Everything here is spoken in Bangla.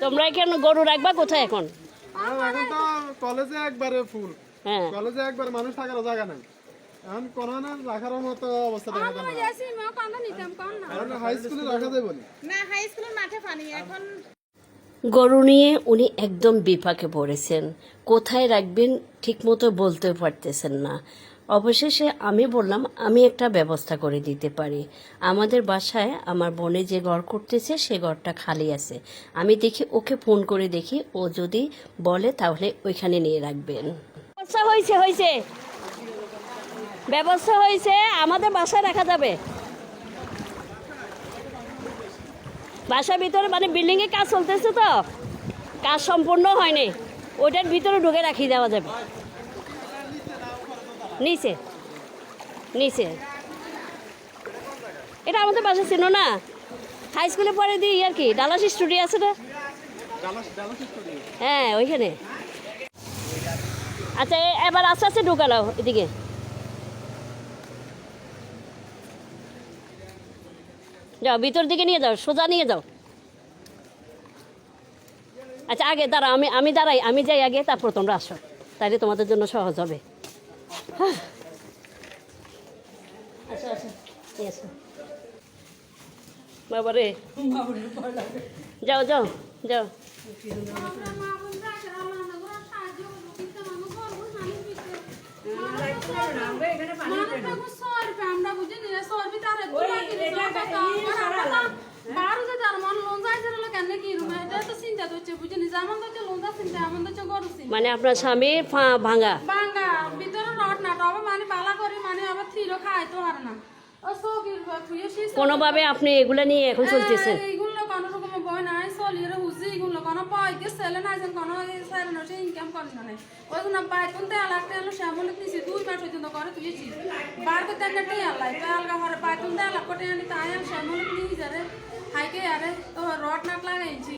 তোমরা এখানে গরু রাখবা কোথায় এখন? এখন তো কলেজে একবারে ফুল হ্যাঁ। কলেজে একবার মানুষ থাকার জায়গা নাই। এখন কোনো না রাখার মতো অবস্থা দেখা যায় না। হাই স্কুলে রাখা যায় বলি না হাই স্কুলের মাঠে পানি এখন গরু নিয়ে উনি একদম বিপাকে পড়েছেন। কোথায় রাখবেন ঠিকমতো বলতে পারতেছেন না। অবশেষে আমি বললাম, আমি একটা ব্যবস্থা করে দিতে পারি। আমাদের বাসায় আমার বোনে যে ঘর করতেছে, সে ঘরটা খালি আছে। আমি দেখি ওকে ফোন করে দেখি, ও যদি বলে তাহলে ওইখানে নিয়ে রাখবেন। ব্যবস্থা হয়েছে হয়েছে। ব্যবস্থা হয়েছে, আমাদের বাসায় রাখা যাবে। বাসার ভিতরে মানে বিল্ডিংয়ে কাজ চলতেছে তো কাজ সম্পূর্ণ হয়নি। ওইটার ভিতরে ঢুকে রাখি দেওয়া যাবে। নিচে নিচে। এটা আমাদের বাসা ছিল না? হাই স্কুলে পরে দিই আর কি? ডালাস স্টুডিও আছে না হ্যাঁ ওইখানে। আচ্ছা এবার আস্তে আস্তে ঢুকালো এদিকে। যাও ভিতর দিকে নিয়ে যাও সোজা নিয়ে যাও। আচ্ছা আগে দাঁড়া আমি আমি দাঁড়াই আমি যাই আগে তারপর তোমরা আসো। তাইলে তোমাদের জন্য সহজ হবে। হ্যাঁ। আসো আসো নিয়ে আসো বাবা যাও যাও যাও। আমরা মা বোন রাখে আল্লাহ না করে সাহায্য করব কিন্তু মানুষ বলব মানুষ বিতে মানুষ সরবে আমরা বুঝি নিয়ে সরবি তার বারো যে যার মন লোন যাইছে হলো কেন কি রুমে এটা তো চিন্তা হচ্ছে বুঝি নি যেমন তো লোন যা চিন্তা এমন তো গরু চিন্তা মানে আপনার স্বামী ভাঙা? বাঙ্গা ভিতরে রড না তবে মানে পালা করে মানে আবার থিরো খায় তো আর না কোনোভাবে আপনি এগুলো নিয়ে এখন চলতেছেন? এইগুলো কোনো রকম বই নাই চলিয়ে হুজি এগুলো কোনো পাইতে সেলে নাই যেন কোনো সাইড না ইনকাম করে না নাই। ওইগুলো পাই কোন তেল একটা এলো শ্যামল নিছি দুই মাস পর্যন্ত করে তুইছি বার করতে একটা টেই আলাই তো আলগা হরে পাই কোন তেল কোটে আনি তাই শ্যামল নিয়ে যারে হাইকে আরে তো রড নাট লাগাইছি।